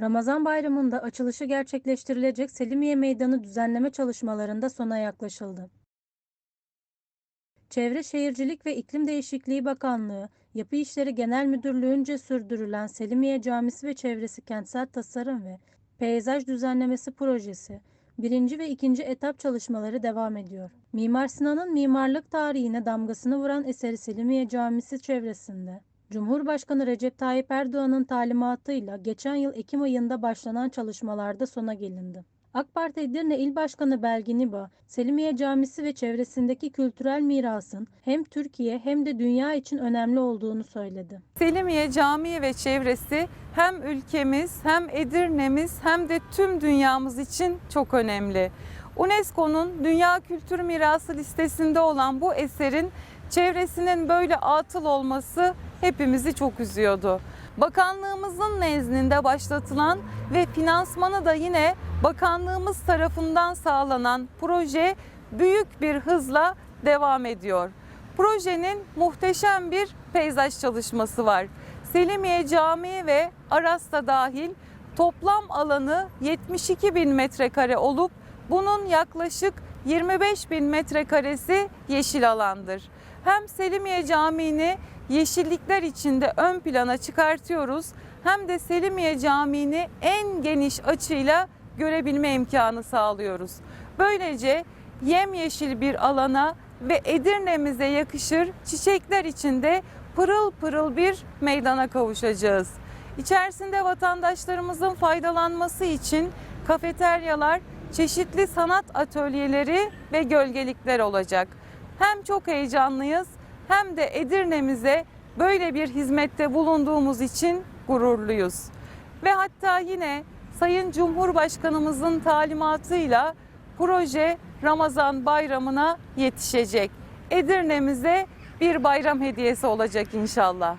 Ramazan bayramında açılışı gerçekleştirilecek Selimiye Meydanı düzenleme çalışmalarında sona yaklaşıldı. Çevre Şehircilik ve İklim Değişikliği Bakanlığı, Yapı İşleri Genel Müdürlüğü'nce sürdürülen Selimiye Camisi ve Çevresi Kentsel Tasarım ve Peyzaj Düzenlemesi Projesi, birinci ve ikinci etap çalışmaları devam ediyor. Mimar Sinan'ın mimarlık tarihine damgasını vuran eseri Selimiye Camisi çevresinde, Cumhurbaşkanı Recep Tayyip Erdoğan'ın talimatıyla geçen yıl Ekim ayında başlanan çalışmalarda sona gelindi. AK Parti Edirne İl Başkanı Belgin İba, Selimiye Camisi ve çevresindeki kültürel mirasın hem Türkiye hem de dünya için önemli olduğunu söyledi. Selimiye Camii ve çevresi hem ülkemiz hem Edirne'miz hem de tüm dünyamız için çok önemli. UNESCO'nun Dünya Kültür Mirası listesinde olan bu eserin çevresinin böyle atıl olması hepimizi çok üzüyordu. Bakanlığımızın nezdinde başlatılan ve finansmanı da yine bakanlığımız tarafından sağlanan proje büyük bir hızla devam ediyor. Projenin muhteşem bir peyzaj çalışması var. Selimiye Camii ve Aras'ta dahil toplam alanı 72 bin metrekare olup bunun yaklaşık 25 bin metrekaresi yeşil alandır. Hem Selimiye Camii'ni yeşillikler içinde ön plana çıkartıyoruz hem de Selimiye Camii'ni en geniş açıyla görebilme imkanı sağlıyoruz. Böylece yemyeşil bir alana ve Edirne'mize yakışır çiçekler içinde pırıl pırıl bir meydana kavuşacağız. İçerisinde vatandaşlarımızın faydalanması için kafeteryalar, çeşitli sanat atölyeleri ve gölgelikler olacak. Hem çok heyecanlıyız hem de Edirne'mize böyle bir hizmette bulunduğumuz için gururluyuz. Ve hatta yine Sayın Cumhurbaşkanımızın talimatıyla proje Ramazan bayramına yetişecek. Edirne'mize bir bayram hediyesi olacak inşallah.